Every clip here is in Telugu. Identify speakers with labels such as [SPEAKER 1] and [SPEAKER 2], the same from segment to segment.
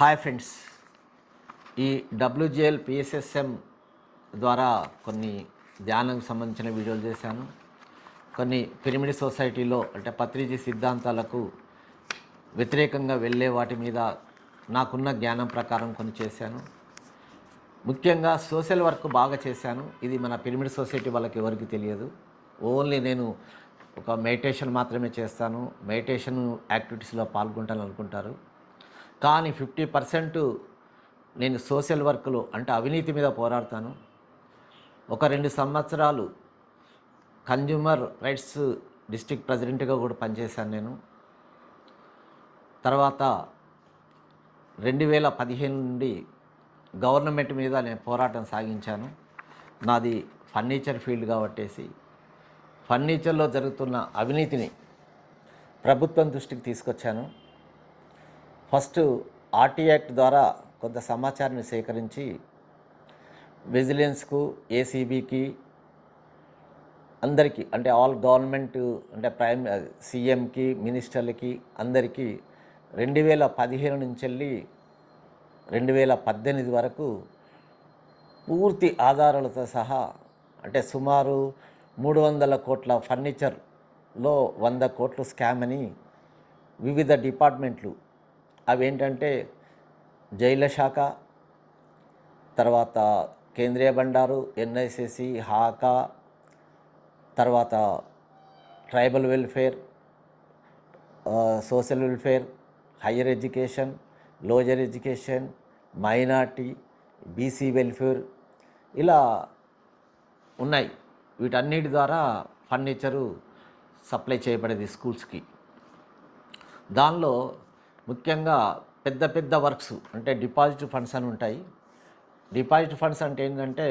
[SPEAKER 1] Hi friends. ఈ డబ్ల్యూజిఎల్ పిఎస్ఎస్ఎం ద్వారా కొన్ని ధ్యానంకి సంబంధించిన వీడియోలు చేశాను. కొన్ని పిరమిడ్ సొసైటీలో అంటే పత్రిజీ సిద్ధాంతాలకు వ్యతిరేకంగా వెళ్ళే వాటి మీద నాకున్న జ్ఞానం ప్రకారం కొన్ని చేశాను. ముఖ్యంగా సోషల్ వర్క్ బాగా చేశాను. ఇది మన పిరమిడ్ సొసైటీ వాళ్ళకి ఎవరికి తెలియదు. ఓన్లీ నేను ఒక మెడిటేషన్ మాత్రమే చేస్తాను. మెడిటేషన్ యాక్టివిటీస్లో పాల్గొంటాను అనుకుంటారు. కానీ ఫిఫ్టీ పర్సెంట్ నేను సోషల్ వర్క్లో అంటే అవినీతి మీద పోరాడతాను. ఒక రెండు సంవత్సరాలు కన్జ్యూమర్ రైట్స్ డిస్ట్రిక్ట్ ప్రెసిడెంట్గా కూడా పనిచేశాను నేను. తర్వాత రెండు వేల పదిహేను నుండి గవర్నమెంట్ మీద నేను పోరాటం సాగించాను. నాది ఫర్నిచర్ ఫీల్డ్ కాబట్టేసి ఫర్నిచర్లో జరుగుతున్న అవినీతిని ప్రభుత్వం దృష్టికి తీసుకొచ్చాను. ఫస్ట్ ఆర్టీ యాక్ట్ ద్వారా కొంత సమాచారాన్ని సేకరించి విజిలెన్స్కు ఏసీబీకి అందరికీ అంటే ఆల్ గవర్నమెంట్ అంటే ప్రైమ్ సీఎంకి మినిస్టర్లకి అందరికీ రెండు వేల పదిహేను నుంచి వెళ్ళి రెండు వేల పద్దెనిమిది వరకు పూర్తి ఆధారాలతో సహా అంటే సుమారు మూడు వందల కోట్ల ఫర్నిచర్లో వంద కోట్లు స్కామ్ అని వివిధ డిపార్ట్మెంట్లు అవేంటంటే జైళ్ళ శాఖ తర్వాత కేంద్రీయ బండారు ఎన్ఐసిసి హాకా తర్వాత tribal welfare social welfare higher education lower education minority BC welfare ఇలా ఉన్నాయి. వీటన్నిటి ద్వారా ఫర్నిచరు సప్లై చేయబడేది స్కూల్స్కి. దానిలో ముఖ్యంగా పెద్ద పెద్ద వర్క్స్ అంటే డిపాజిట్ ఫండ్స్ అని ఉంటాయి. డిపాజిట్ ఫండ్స్ అంటే ఏంటంటే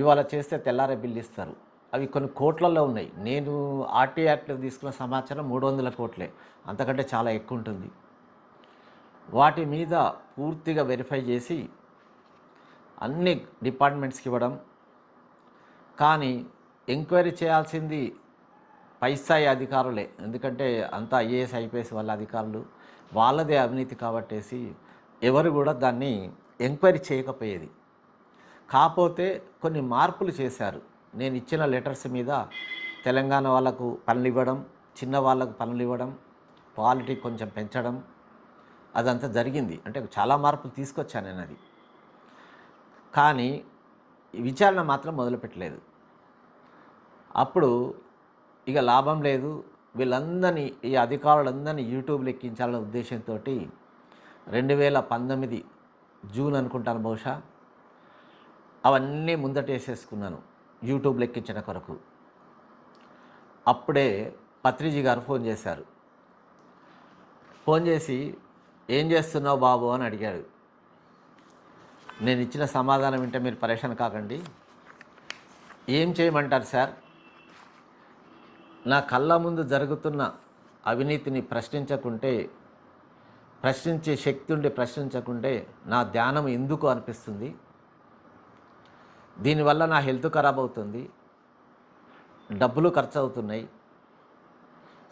[SPEAKER 1] ఇవాళ చేస్తే తెల్లారే బిల్లు ఇస్తారు. అవి కొన్ని కోట్లలో ఉన్నాయి. నేను ఆర్టీ యాక్ట్లో తీసుకున్న సమాచారం మూడు వందల కోట్లే. అంతకంటే చాలా ఎక్కువ ఉంటుంది వాటి మీద పూర్తిగా వెరిఫై చేసి అన్ని డిపార్ట్మెంట్స్కి ఇవ్వడం. కానీ ఎంక్వైరీ చేయాల్సింది పై స్థాయి అధికారులే. ఎందుకంటే అంతా ఐఏఎస్ ఐపీఎస్ వాళ్ళ అధికారులు. వాళ్ళదే అవినీతి కాబట్టేసి ఎవరు కూడా దాన్ని ఎంక్వైరీ చేయకపోయేది. కాకపోతే కొన్ని మార్పులు చేశారు. నేను ఇచ్చిన లెటర్స్ మీద తెలంగాణ వాళ్ళకు పనులు ఇవ్వడం చిన్న వాళ్ళకు పనులు ఇవ్వడం క్వాలిటీ కొంచెం పెంచడం అదంతా జరిగింది. అంటే చాలా మార్పులు తీసుకొచ్చాను నేను అది. కానీ విచారణ మాత్రం మొదలుపెట్టలేదు. అప్పుడు ఇక లాభం లేదు వీళ్ళందరినీ ఈ అధికారులందరినీ యూట్యూబ్లో ఎక్కించాలనే ఉద్దేశంతో రెండు వేల పంతొమ్మిది జూన్ అనుకుంటాను బహుశా అవన్నీ ముందటేసేసుకున్నాను యూట్యూబ్లో ఎక్కించిన కొరకు. అప్పుడే పత్రిజీ గారు ఫోన్ చేశారు. ఫోన్ చేసి ఏం చేస్తున్నావు బాబు? అని అడిగాడు. నేను ఇచ్చిన సమాధానం వింటే మీరు పరేషాన్ కాకండి. ఏం చేయమంటారు సార్? నా కళ్ళ ముందు జరుగుతున్న అవినీతిని ప్రశ్నించకుంటే ప్రశ్నించే శక్తి ఉండి ప్రశ్నించకుంటే నా ధ్యానం ఎందుకు అనిపిస్తుంది? దీనివల్ల నా హెల్త్ ఖరాబ్ అవుతుంది. డబ్బులు ఖర్చు అవుతున్నాయి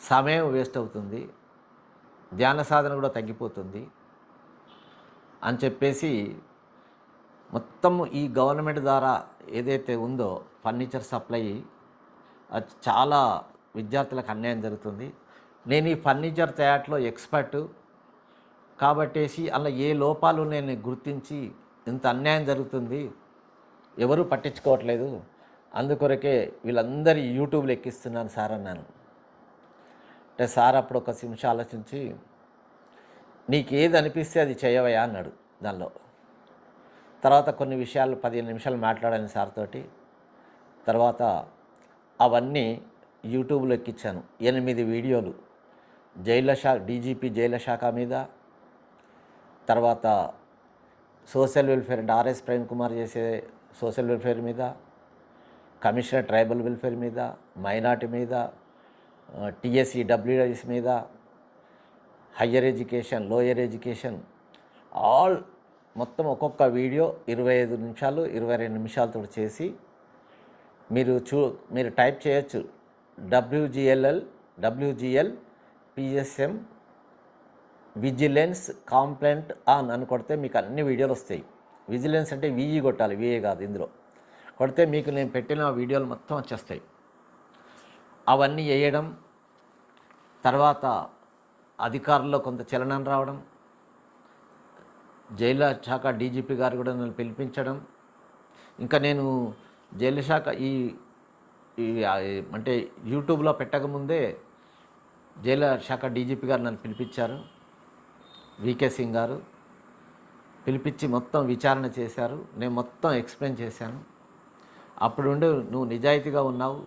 [SPEAKER 1] సమయం వేస్ట్ అవుతుంది. ధ్యాన సాధన కూడా తగ్గిపోతుంది. అని చెప్పేసి మొత్తం ఈ గవర్నమెంట్ ద్వారా ఏదైతే ఉందో ఫర్నిచర్ సప్లై అది చాలా విద్యార్థులకు అన్యాయం జరుగుతుంది. నేను ఈ ఫర్నిచర్ తయారీలో ఎక్స్పర్టు. కాబట్టేసి అలా ఏ లోపాలు నేను గుర్తించి ఇంత అన్యాయం జరుగుతుంది ఎవరు పట్టించుకోవట్లేదు. అందుకొరకే వీళ్ళందరి యూట్యూబ్లో ఎక్కిస్తున్నాను సార్ అన్నాను. అంటే సార్ అప్పుడు ఒక నిమిషం ఆలోచించి నీకు ఏది అనిపిస్తే అది చేయవయా అన్నాడు దానిలో. తర్వాత కొన్ని విషయాలు పదిహేను నిమిషాలు మాట్లాడాను సార్ తోటి. తర్వాత అవన్నీ యూట్యూబ్లో ఎక్కించాను. ఎనిమిది వీడియోలు. జైళ్ళ శాఖ డీజీపీ జైళ్ళ శాఖ మీద తర్వాత సోషల్ వెల్ఫేర్ అంటే ఆర్ఎస్ ప్రేమ్ కుమార్ చేసే సోషల్ వెల్ఫేర్ మీద కమిషనర్ ట్రైబల్ వెల్ఫేర్ మీద మైనార్టీ మీద టిఎస్సి డబ్ల్యూఎస్ మీద higher education lower education all మొత్తం ఒక్కొక్క వీడియో ఇరవై ఐదు నిమిషాలు ఇరవై రెండు నిమిషాలతో చేసి మీరు చూ మీరు టైప్ చేయొచ్చు. WGLL WGL PSM vigilance complaint on అని కొడితే మీకు అన్ని వీడియోలు వస్తాయి. విజిలెన్స్ అంటే విఈ కొట్టాలి విఏ కాదు ఇందులో. కొడితే మీకు నేను పెట్టిన వీడియోలు మొత్తం వచ్చేస్తాయి. అవన్నీ వేయడం తర్వాత అధికారుల్లో కొంత చలనం రావడం జైలు శాఖ డీజీపీ గారు కూడా నన్ను పిలిపించడం ఇంకా నేను జైలు శాఖ ఈ ఈ అంటే యూట్యూబ్లో పెట్టకముందే జైలు శాఖ డీజీపీ గారు నన్ను పిలిపించారు వికే సింగ్ గారు పిలిపించి మొత్తం విచారణ చేశారు నేను మొత్తం ఎక్స్ప్లెయిన్ చేశాను. అప్పుడు ఉండి నువ్వు నిజాయితీగా ఉన్నావు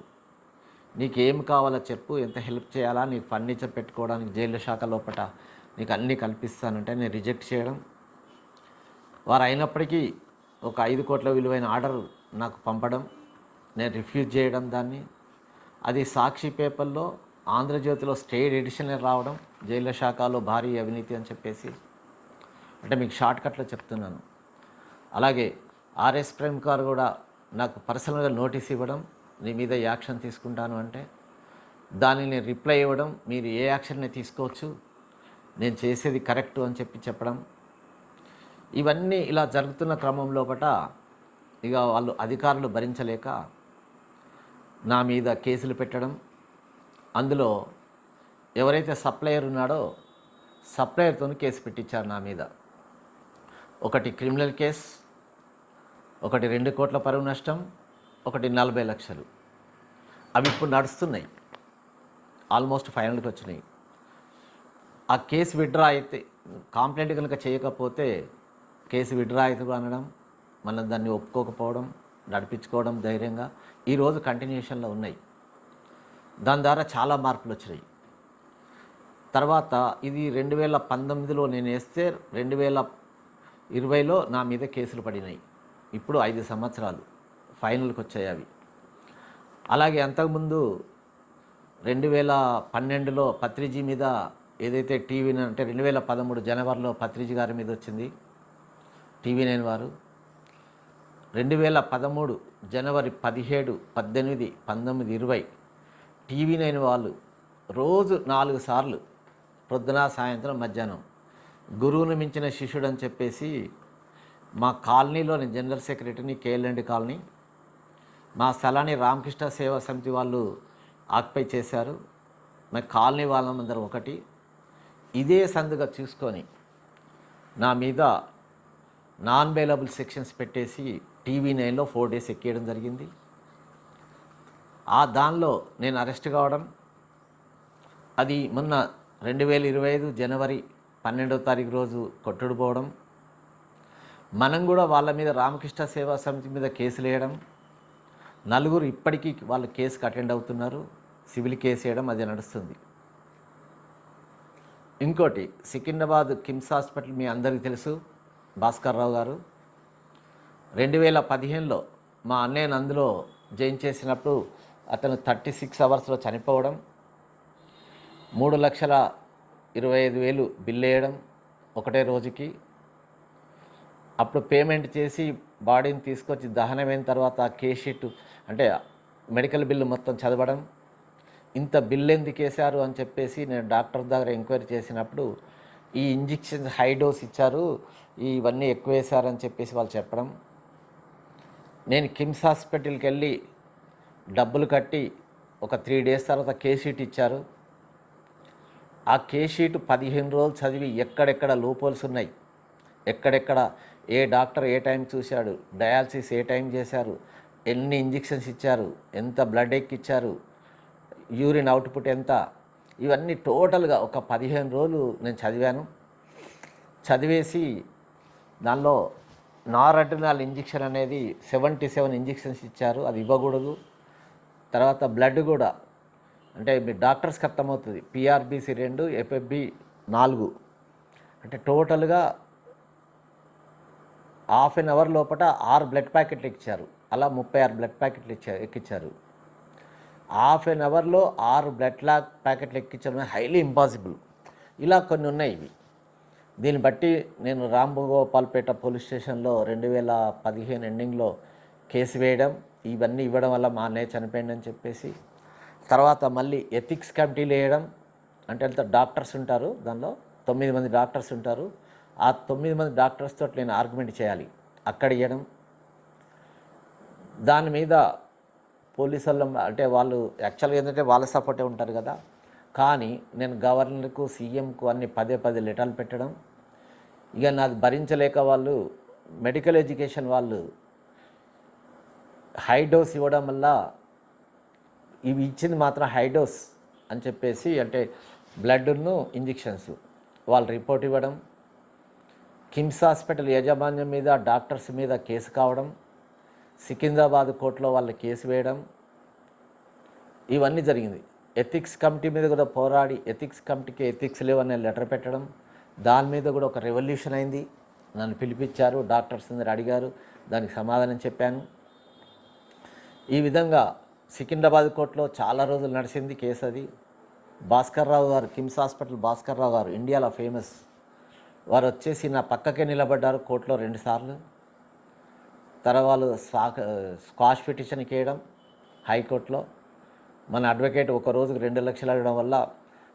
[SPEAKER 1] నీకు ఏం కావాలో చెప్పు ఎంత హెల్ప్ చేయాలా నీకు ఫర్నిచర్ పెట్టుకోవడానికి జైలు శాఖ లోపల నీకు అన్నీ కల్పిస్తానంటే నేను రిజెక్ట్ చేయడం. వారు అయినప్పటికీ ఒక ఐదు కోట్ల విలువైన ఆర్డర్ నాకు పంపడం. నేను రిఫ్యూజ్ చేయడం దాన్ని. అది సాక్షి పేపర్లో ఆంధ్రజ్యోతిలో స్టేట్ ఎడిషన్ రావడం జైలు శాఖలో భారీ అవినీతి అని చెప్పేసి. అంటే మీకు షార్ట్ కట్లో చెప్తున్నాను. అలాగే ఆర్ఎస్ ప్రేమ్ గారు కూడా నాకు పర్సనల్గా నోటీస్ ఇవ్వడం నీ మీద యాక్షన్ తీసుకుంటాను అంటే దానిని రిప్లై ఇవ్వడం మీరు ఏ యాక్షన్ని తీసుకోవచ్చు నేను చేసేది కరెక్ట్ అని చెప్పి చెప్పడం. ఇవన్నీ ఇలా జరుగుతున్న క్రమం లోపట ఇక వాళ్ళు అధికారులు భరించలేక నా మీద కేసులు పెట్టడం అందులో ఎవరైతే సప్లయర్ ఉన్నాడో సప్లయర్తో కేసు పెట్టించారు నా మీద. ఒకటి క్రిమినల్ కేస్ ఒకటి రెండు కోట్ల పరువు నష్టం ఒకటి నలభై లక్షలు. అవి ఇప్పుడు నడుస్తున్నాయి. ఆల్మోస్ట్ ఫైనల్కి వచ్చినాయి. ఆ కేసు విడ్రా అయితే కంప్లైంట్ కనుక చేయకపోతే కేసు విడ్రా అవుతుంది అనడం మనం దాన్ని ఒప్పుకోకపోవడం నడిపించుకోవడం ధైర్యంగా ఈరోజు కంటిన్యూషన్లో ఉన్నాయి. దాని ద్వారా చాలా మార్పులు వచ్చినాయి. తర్వాత ఇది రెండు వేల పంతొమ్మిదిలో నేను వేస్తే రెండు వేల ఇరవైలో నా మీద కేసులు పడినాయి. ఇప్పుడు ఐదు సంవత్సరాలు ఫైనల్కి వచ్చాయి అవి. అలాగే అంతకుముందు రెండు వేల పన్నెండులో పత్రిజీ మీద ఏదైతే టీవీ అంటే రెండు వేల పదమూడు జనవరిలో పత్రిజీ గారి మీద వచ్చింది. టీవీ నైన్ వారు. రెండు వేల పదమూడు జనవరి పదిహేడు పద్దెనిమిది పంతొమ్మిది ఇరవై టీవీ నైన్ వాళ్ళు రోజు నాలుగు సార్లు ప్రొద్దున సాయంత్రం మధ్యాహ్నం గురువును మించిన శిష్యుడు అని చెప్పేసి మా కాలనీలోని జనరల్ సెక్రటరీని కేఎల్ఎండి కాలనీ మా స్థలాన్ని రామకృష్ణ సేవా సమితి వాళ్ళు ఆక్యుపై చేశారు. మా కాలనీ వాళ్ళందరూ ఒకటి. ఇదే సందుగా చూసుకొని నా మీద నాన్ బెయిలబుల్ సెక్షన్స్ పెట్టేసి టీవీ నైన్లో ఫోర్ డేస్ ఎక్కేయడం జరిగింది. ఆ దానిలో నేను అరెస్ట్ కావడం అది మొన్న రెండు వేల ఇరవై ఐదు జనవరి పన్నెండో తారీఖు రోజు కొట్టుడు పోవడం మనం కూడా వాళ్ళ మీద రామకృష్ణ సేవా సమితి మీద కేసులు వేయడం నలుగురు ఇప్పటికీ వాళ్ళు కేసుకు అటెండ్ అవుతున్నారు సివిల్ కేసు వేయడం అది నడుస్తుంది. ఇంకోటి సికింద్రాబాద్ కిమ్స్ హాస్పిటల్ మీ అందరికీ తెలుసు భాస్కర్ రావు గారు. రెండు వేల పదిహేనులో మా అన్నయ్య అందులో జాయిన్ చేసినప్పుడు అతను థర్టీ సిక్స్ అవర్స్లో చనిపోవడం మూడు లక్షల ఇరవై ఐదు వేలు బిల్ వేయడం ఒకటే రోజుకి. అప్పుడు పేమెంట్ చేసి బాడీని తీసుకొచ్చి దహనమైన తర్వాత ఆ కేస్ షీట్ అంటే మెడికల్ బిల్లు మొత్తం చదవడం ఇంత బిల్ ఎందుకు వేశారు అని చెప్పేసి నేను డాక్టర్ దగ్గర ఎంక్వైరీ చేసినప్పుడు ఈ ఇంజెక్షన్స్ హై డోస్ ఇచ్చారు ఇవన్నీ ఎక్కువ వేశారని చెప్పేసి వాళ్ళు చెప్పడం. నేను కిమ్స్ హాస్పిటల్కి వెళ్ళి డబ్బులు కట్టి ఒక త్రీ డేస్ తర్వాత కేసీట్ ఇచ్చారు. ఆ కేసీట్ పదిహేను రోజులు చదివి ఎక్కడెక్కడ లోపోల్స్ ఉన్నాయి? ఎక్కడెక్కడ? ఏ డాక్టర్ ఏ టైం చూశాడు? డయాలసిస్ ఏ టైం చేశారు? ఎన్ని ఇంజెక్షన్స్ ఇచ్చారు? ఎంత బ్లడ్ ఎక్కిచ్చారు? యూరిన్ అవుట్పుట్ ఎంత? ఇవన్నీ టోటల్గా ఒక పదిహేను రోజులు నేను చదివాను. చదివేసి దానిలో నారడ్రినాల్ ఇంజెక్షన్ అనేది సెవెంటీ సెవెన్ ఇంజెక్షన్స్ ఇచ్చారు. అది ఇవ్వకూడదు. తర్వాత బ్లడ్ కూడా అంటే మీ డాక్టర్స్కి అర్థమవుతుంది. పిఆర్బిసి రెండు ఎఫ్ఎఫ్బి నాలుగు. అంటే టోటల్గా హాఫ్ అన్ అవర్ లోపల ఆరు బ్లడ్ ప్యాకెట్లు ఇచ్చారు. అలా ముప్పై ఆరు బ్లడ్ ప్యాకెట్లు ఇచ్చారు ఎక్కించారు హాఫ్ అన్ అవర్లో ఆరు బ్లడ్ లా ప్యాకెట్లు ఎక్కించడం హైలీ ఇంపాసిబుల్. ఇలా కొన్ని ఉన్నాయి ఇవి. దీన్ని బట్టి నేను రాంభగోపాల్పేట పోలీస్ స్టేషన్లో రెండు వేల పదిహేను ఎండింగ్లో కేసు వేయడం ఇవన్నీ ఇవ్వడం వల్ల మా అన్నయ్య చనిపోయిందని చెప్పేసి తర్వాత మళ్ళీ ఎథిక్స్ కమిటీలు వేయడం అంటే అంత డాక్టర్స్ ఉంటారు దానిలో తొమ్మిది మంది డాక్టర్స్ ఉంటారు. ఆ తొమ్మిది మంది డాక్టర్స్ తోటి నేను ఆర్గ్యుమెంట్ చేయాలి అక్కడ ఇవ్వడం. దాని మీద పోలీసు వాళ్ళు అంటే వాళ్ళు యాక్చువల్గా ఏంటంటే వాళ్ళ సపోర్టే ఉంటారు కదా. కానీ నేను గవర్నర్కు సీఎంకు అన్ని పదే పదే లెటర్లు పెట్టడం ఇక నాది భరించలేక వాళ్ళు మెడికల్ ఎడ్యుకేషన్ వాళ్ళు హై డోస్ ఇవ్వడం వల్ల ఇవి ఇచ్చింది మాత్రం హై డోస్ అని చెప్పేసి అంటే బ్లడ్ను ఇంజెక్షన్స్ వాళ్ళు రిపోర్ట్ ఇవ్వడం కిమ్స్ హాస్పిటల్ యాజమాన్యం మీద డాక్టర్స్ మీద కేసు కావడం సికింద్రాబాద్ కోర్టులో వాళ్ళ కేసు వేయడం ఇవన్నీ జరిగింది. ఎథిక్స్ కమిటీ మీద కూడా పోరాడి ఎథిక్స్ కమిటీకి ఎథిక్స్ లేవనే లెటర్ పెట్టడం దాని మీద కూడా ఒక రెవల్యూషన్ అయింది. నన్ను పిలిపించారు డాక్టర్స్ అందరు అడిగారు దానికి సమాధానం చెప్పాను. ఈ విధంగా సికింద్రాబాద్ కోర్టులో చాలా రోజులు నడిచింది కేసు అది. భాస్కర్ రావు గారు కిమ్స్ హాస్పిటల్ భాస్కర్ రావు గారు ఇండియాలో ఫేమస్ వారు వచ్చేసి నా పక్కకే నిలబడ్డారు కోర్టులో రెండుసార్లు తర్వాత సాక స్క్వాష్ పిటిషన్కి వేయడం హైకోర్టులో. మన అడ్వకేట్ ఒక రోజుకు రెండు లక్షలు అడగడం వల్ల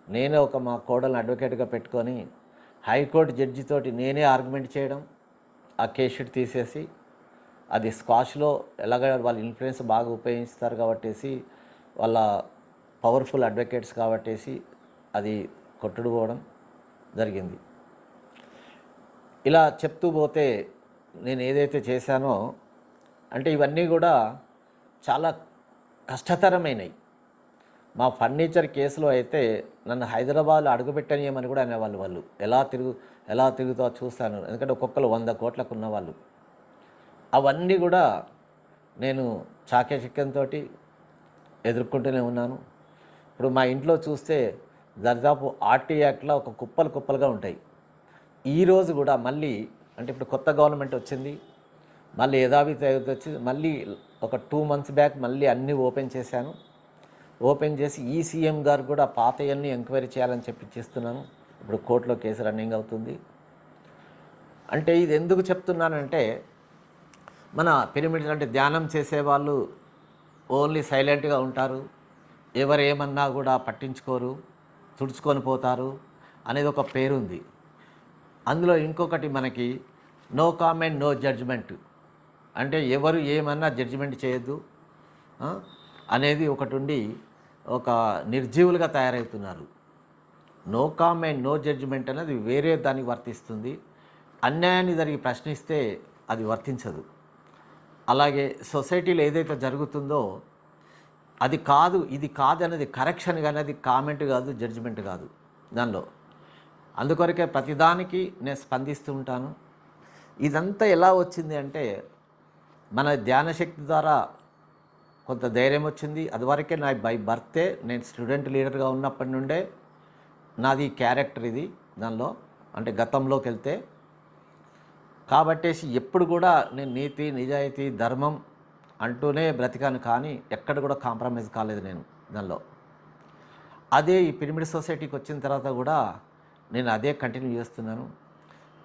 [SPEAKER 1] నేనే ఒక మా కోడల్ని అడ్వకేట్గా పెట్టుకొని హైకోర్టు జడ్జితోటి నేనే ఆర్గ్యుమెంట్ చేయడం ఆ కేస్ షీట్ తీసేసి అది స్క్వాష్లో ఎలాగ వాళ్ళ ఇన్ఫ్లుయెన్స్ బాగా ఉపయోగిస్తారు కాబట్టేసి వాళ్ళ పవర్ఫుల్ అడ్వకేట్స్ కాబట్టేసి అది కొట్టుడు పోవడం జరిగింది. ఇలా చెప్తూ పోతే నేను ఏదైతే చేశానో అంటే ఇవన్నీ కూడా చాలా కష్టతరమైనవి మా ఫర్నిచర్ కేసులో అయితే నన్ను హైదరాబాద్లో అడుగుపెట్టనీయమని కూడా అనేవాళ్ళు వాళ్ళు. ఎలా తిరుగు ఎలా తిరుగుతో చూస్తాను. ఎందుకంటే ఒక్కొక్కరు వంద కోట్లకు ఉన్నవాళ్ళు. అవన్నీ కూడా నేను చాకే చికెన్తో ఎదుర్కొంటూనే ఉన్నాను. ఇప్పుడు మా ఇంట్లో చూస్తే దాదాపు ఆర్టీ యాక్ట్లో ఒక కుప్పలు కుప్పలుగా ఉంటాయి. ఈరోజు కూడా మళ్ళీ అంటే ఇప్పుడు కొత్త గవర్నమెంట్ వచ్చింది. మళ్ళీ యథావిధి వచ్చింది. మళ్ళీ ఒక టూ మంత్స్ బ్యాక్ మళ్ళీ అన్నీ ఓపెన్ చేశాను. ఓపెన్ చేసి ఈ సీఎం గారు కూడా పాతయన్ని ఎంక్వైరీ చేయాలని చెప్పి చేస్తున్నాను ఇప్పుడు కోర్టులో కేసు రన్నింగ్ అవుతుంది. అంటే ఇది ఎందుకు చెప్తున్నానంటే మన పిరమిడ్ అంటే ధ్యానం చేసేవాళ్ళు ఓన్లీ సైలెంట్గా ఉంటారు. ఎవరు ఏమన్నా కూడా పట్టించుకోరు తుడుచుకొని పోతారు అనేది ఒక పేరుంది. అందులో ఇంకొకటి మనకి నో కామెంట్ నో జడ్జ్మెంట్. అంటే ఎవరు ఏమన్నా జడ్జిమెంట్ చేయొద్దు. అనేది ఒకటి ఉండి ఒక నిర్జీవులుగా తయారవుతున్నారు. నో కామెంట్ నో జడ్జిమెంట్ అనేది వేరే దానికి వర్తిస్తుంది. అన్యాయాన్ని జరిగి ప్రశ్నిస్తే అది వర్తించదు. అలాగే సొసైటీలో ఏదైతే జరుగుతుందో అది కాదు ఇది కాదు అనేది కరెక్షన్ కానీ అది కామెంట్ కాదు జడ్జిమెంట్ కాదు దానిలో. అందుకొరకే ప్రతిదానికి నేను స్పందిస్తూ ఉంటాను. ఇదంతా ఎలా వచ్చింది అంటే మన ధ్యానశక్తి ద్వారా కొంత ధైర్యం వచ్చింది. అదివరకే నా బై బర్తే నేను స్టూడెంట్ లీడర్గా ఉన్నప్పటి నుండే నాది క్యారెక్టర్ ఇది దానిలో అంటే గతంలోకి వెళ్తే. కాబట్టేసి ఎప్పుడు కూడా నేను నీతి నిజాయితీ ధర్మం అంటూనే బ్రతికాను కానీ ఎక్కడ కూడా కాంప్రమైజ్ కాలేదు నేను దానిలో. అదే ఈ పిరమిడ్ సొసైటీకి వచ్చిన తర్వాత కూడా నేను అదే కంటిన్యూ చేస్తున్నాను.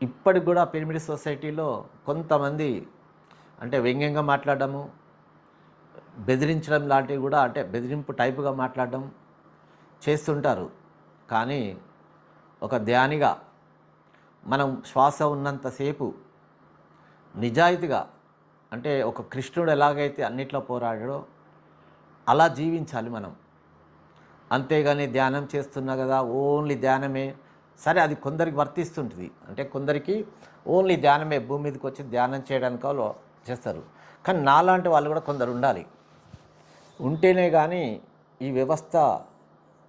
[SPEAKER 1] ఇప్పటికి కూడా పిరమిడ్ సొసైటీలో కొంతమంది అంటే వ్యంగ్యంగా మాట్లాడడము బెదిరించడం లాంటివి కూడా అంటే బెదిరింపు టైపుగా మాట్లాడడం చేస్తుంటారు. కానీ ఒక ధ్యానిగా మనం శ్వాస ఉన్నంతసేపు నిజాయితీగా అంటే ఒక కృష్ణుడు ఎలాగైతే అన్నిట్లో పోరాడాడో అలా జీవించాలి మనం. అంతేగాని ధ్యానం చేస్తున్నా కదా ఓన్లీ ధ్యానమే. సరే అది కొందరికి వర్తిస్తుంటుంది. అంటే కొందరికి ఓన్లీ ధ్యానమే భూమి మీదకి వచ్చి ధ్యానం చేయడానికి వాళ్ళు చేస్తారు. కానీ నాలాంటి వాళ్ళు కూడా కొందరు ఉండాలి. ఉంటేనే కానీ ఈ వ్యవస్థ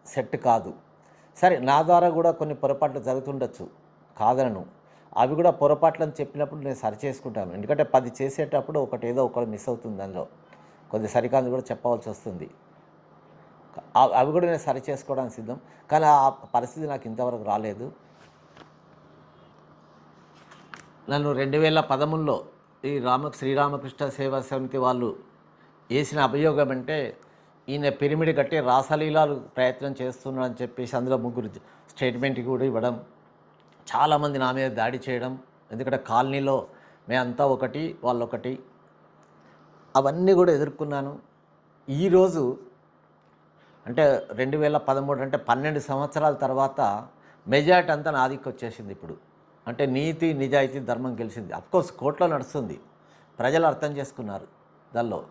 [SPEAKER 1] సెట్ కాదు. సరే నా ద్వారా కూడా కొన్ని పొరపాట్లు జరుగుతుండొచ్చు. కాదనను. అవి కూడా పొరపాట్లు అని చెప్పినప్పుడు నేను సరి చేసుకుంటాను ఎందుకంటే పది చేసేటప్పుడు ఒకటి ఏదో ఒకటి మిస్ అవుతుంది దానిలో. కొద్ది సరికాదు కూడా చెప్పవలసి వస్తుంది. అవి కూడా నేను సరి చేసుకోవడానికి సిద్ధం. కానీ ఆ పరిస్థితి నాకు ఇంతవరకు రాలేదు. నన్ను రెండు వేల పదమూడులో ఈ రామ శ్రీరామకృష్ణ సేవా సమితి వాళ్ళు వేసిన అభియోగం అంటే ఈయన పిరమిడ్ కట్టి రాసలీలాలు ప్రయత్నం చేస్తున్నాడని చెప్పేసి అందులో ముగ్గురు స్టేట్మెంట్ కూడా ఇవ్వడం చాలామంది నా మీద దాడి చేయడం ఎందుకంటే కాలనీలో మేమంతా ఒకటి వాళ్ళొకటి. అవన్నీ కూడా ఎదుర్కొన్నాను. ఈరోజు అంటే రెండు వేల పదమూడు అంటే పన్నెండు సంవత్సరాల తర్వాత మెజార్టీ అంతా నాదికి వచ్చేసింది ఇప్పుడు. అంటే నీతి నిజాయితీ ధర్మం గెలిచింది. అఫ్కోర్స్ కోర్టులో నడుస్తుంది. ప్రజలు అర్థం చేసుకున్నారు దానిలో.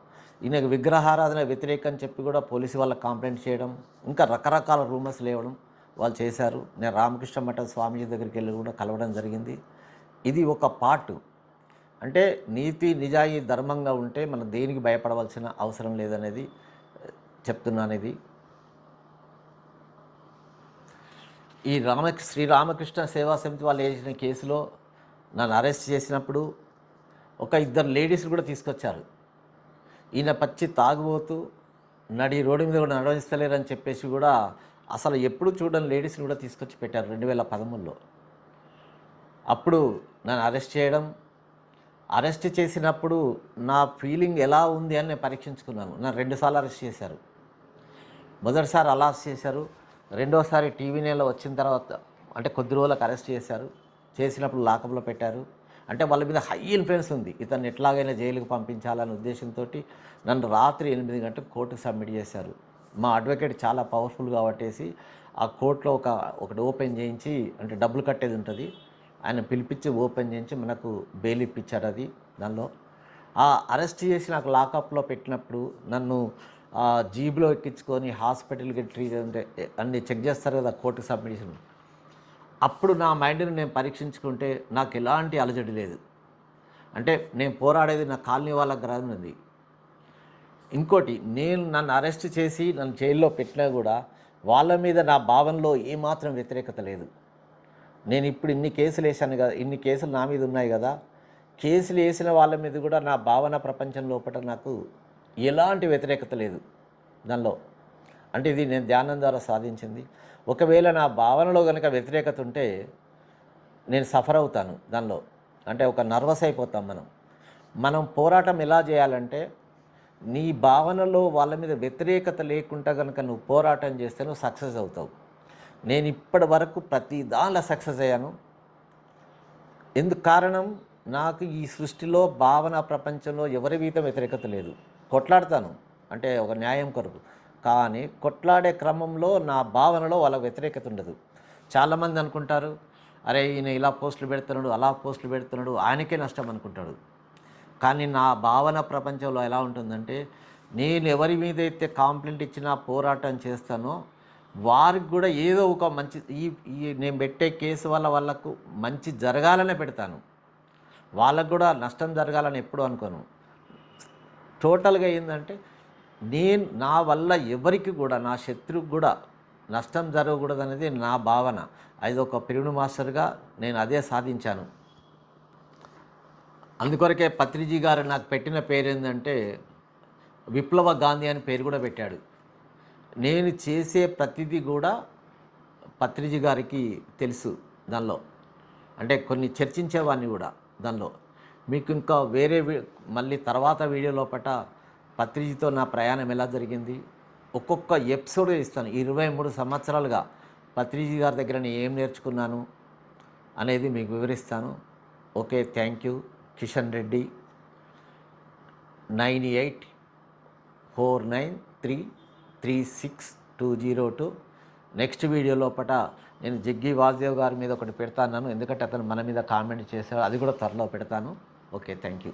[SPEAKER 1] ఈయన విగ్రహారాధన వ్యతిరేకం చెప్పి కూడా పోలీసు వాళ్ళకి కంప్లైంట్ చేయడం ఇంకా రకరకాల రూమర్స్ లేవడం వాళ్ళు చేశారు. నేను రామకృష్ణ మఠ స్వామీజీ దగ్గరికి వెళ్ళి కూడా కలవడం జరిగింది. ఇది ఒక పార్ట్. అంటే నీతి నిజాయి ధర్మంగా ఉంటే మనం దేనికి భయపడవలసిన అవసరం లేదనేది చెప్తున్నాను ఇది. ఈ రామ శ్రీరామకృష్ణ సేవా సమితి వాళ్ళు వేసిన కేసులో నన్ను అరెస్ట్ చేసినప్పుడు ఒక ఇద్దరు లేడీస్ కూడా తీసుకొచ్చారు. ఈయన పచ్చి తాగుబోతూ నడి రోడ్డు మీద కూడా నడవనిస్తలేరని చెప్పేసి కూడా అసలు ఎప్పుడు చూడని లేడీస్ని కూడా తీసుకొచ్చి పెట్టారు రెండు వేల పదమూడులో. అప్పుడు నన్ను అరెస్ట్ చేయడం అరెస్ట్ చేసినప్పుడు నా ఫీలింగ్ ఎలా ఉంది అని నేను పరీక్షించుకున్నాను. నన్ను రెండుసార్లు అరెస్ట్ చేశారు. మొదటిసారి అలా చేశారు. రెండోసారి టీవీ నెల వచ్చిన తర్వాత అంటే కొద్ది రోజులకు అరెస్ట్ చేశారు. చేసినప్పుడు లాకప్లో పెట్టారు. అంటే వాళ్ళ మీద హై ఇన్ఫ్లుయెన్స్ ఉంది. ఇతన్ని ఎట్లాగైనా జైలుకి పంపించాలనే ఉద్దేశంతో నన్ను రాత్రి ఎనిమిది గంటలకు కోర్టుకు సబ్మిట్ చేశారు. మా అడ్వకేట్ చాలా పవర్ఫుల్ కాబట్టేసి ఆ కోర్టులో ఒక ఒకటి ఓపెన్ చేయించి అంటే డబ్బులు కట్టేది ఉంటుంది. ఆయన పిలిపించి ఓపెన్ చేయించి మనకు బెయిల్ ఇప్పించారు అది దానిలో. ఆ అరెస్ట్ చేసి నాకు లాకప్లో పెట్టినప్పుడు నన్ను ఆ జీబులో ఎక్కించుకొని హాస్పిటల్కి ట్రీట్ అంటే అన్ని చెక్ చేస్తారు కదా కోర్టుకు సబ్మిట్ చేసిన అప్పుడు నా మైండ్ని నేను పరీక్షించుకుంటే నాకు ఎలాంటి అలజడి లేదు. అంటే నేను పోరాడేది నా కాలనీ వాళ్ళ గ్రహం ఉంది ఇంకోటి నేను నన్ను అరెస్ట్ చేసి నన్ను జైల్లో పెట్టినా కూడా వాళ్ళ మీద నా భావనలో ఏమాత్రం వ్యతిరేకత లేదు. నేను ఇప్పుడు ఇన్ని కేసులు వేసాను కదా ఇన్ని కేసులు నా మీద ఉన్నాయి కదా కేసులు వేసిన వాళ్ళ మీద కూడా నా భావన ప్రపంచం లోపల నాకు ఎలాంటి వ్యతిరేకత లేదు. దానిలో అంటే ఇది నేను ధ్యానం ద్వారా సాధించింది. ఒకవేళ నా భావనలో కనుక వ్యతిరేకత ఉంటే నేను సఫర్ అవుతాను దానిలో. అంటే ఒక నర్వస్ అయిపోతాం మనం. మనం పోరాటం ఎలా చేయాలంటే నీ భావనలో వాళ్ళ మీద వ్యతిరేకత లేకుండా కనుక నువ్వు పోరాటం చేస్తే నువ్వు సక్సెస్ అవుతావు. నేను ఇప్పటి వరకు ప్రతి దానిలో సక్సెస్ అయ్యాను. ఎందుకు కారణం? నాకు ఈ సృష్టిలో భావన ప్రపంచంలో ఎవరి మీద వ్యతిరేకత లేదు. కొట్లాడతాను. అంటే ఒక న్యాయం కొరకు. కానీ కొట్లాడే క్రమంలో నా భావనలో వాళ్ళ వ్యతిరేకత ఉండదు. చాలామంది అనుకుంటారు అరే ఈయన ఇలా పోస్టులు పెడుతున్నాడు అలా పోస్టులు పెడుతున్నాడు ఆయనకే నష్టం అనుకుంటాడు. కానీ నా భావన ప్రపంచంలో ఎలా ఉంటుందంటే నేను ఎవరి మీద అయితే కాంప్లైంట్ ఇచ్చినా పోరాటం చేస్తానో వారికి కూడా ఏదో ఒక మంచి ఈ ఈ నేను పెట్టే కేసు వల్ల వాళ్ళకు మంచి జరగాలనే పెడతాను. వాళ్ళకు కూడా నష్టం జరగాలని ఎప్పుడు అనుకోను. టోటల్గా ఏంటంటే నేను నా వల్ల ఎవరికి కూడా నా శత్రువు కూడా నష్టం జరగకూడదు అనేది నా భావన. అది ఒక పిరుడు మాస్టర్గా నేను అదే సాధించాను. అందుకొరకే పత్రిజీ గారు నాకు పెట్టిన పేరు ఏంటంటే విప్లవ గాంధీ అని పేరు కూడా పెట్టాడు. నేను చేసే ప్రతిదీ కూడా పత్రిజీ గారికి తెలుసు దానిలో. అంటే కొన్ని చర్చించేవాడిని కూడా దానిలో. మీకు ఇంకా వేరే మళ్ళీ తర్వాత వీడియోలో పట పత్రిజీతో నా ప్రయాణం ఎలా జరిగింది? ఒక్కొక్క ఎపిసోడ్ ఇస్తాను. ఇరవై మూడు సంవత్సరాలుగా పత్రిజీ గారి దగ్గర నేను ఏం నేర్చుకున్నాను అనేది మీకు వివరిస్తాను. Okay thank you. Kishan Reddy nine eight four nine three three six two zero two. Next video లోపల నేను జగ్గి వాసుదేవ్ గారి మీద ఒకటి పెడతాను ఎందుకంటే అతను మన మీద కామెంట్ చేశాడు. అది కూడా త్వరలో పెడతాను. Okay thank you.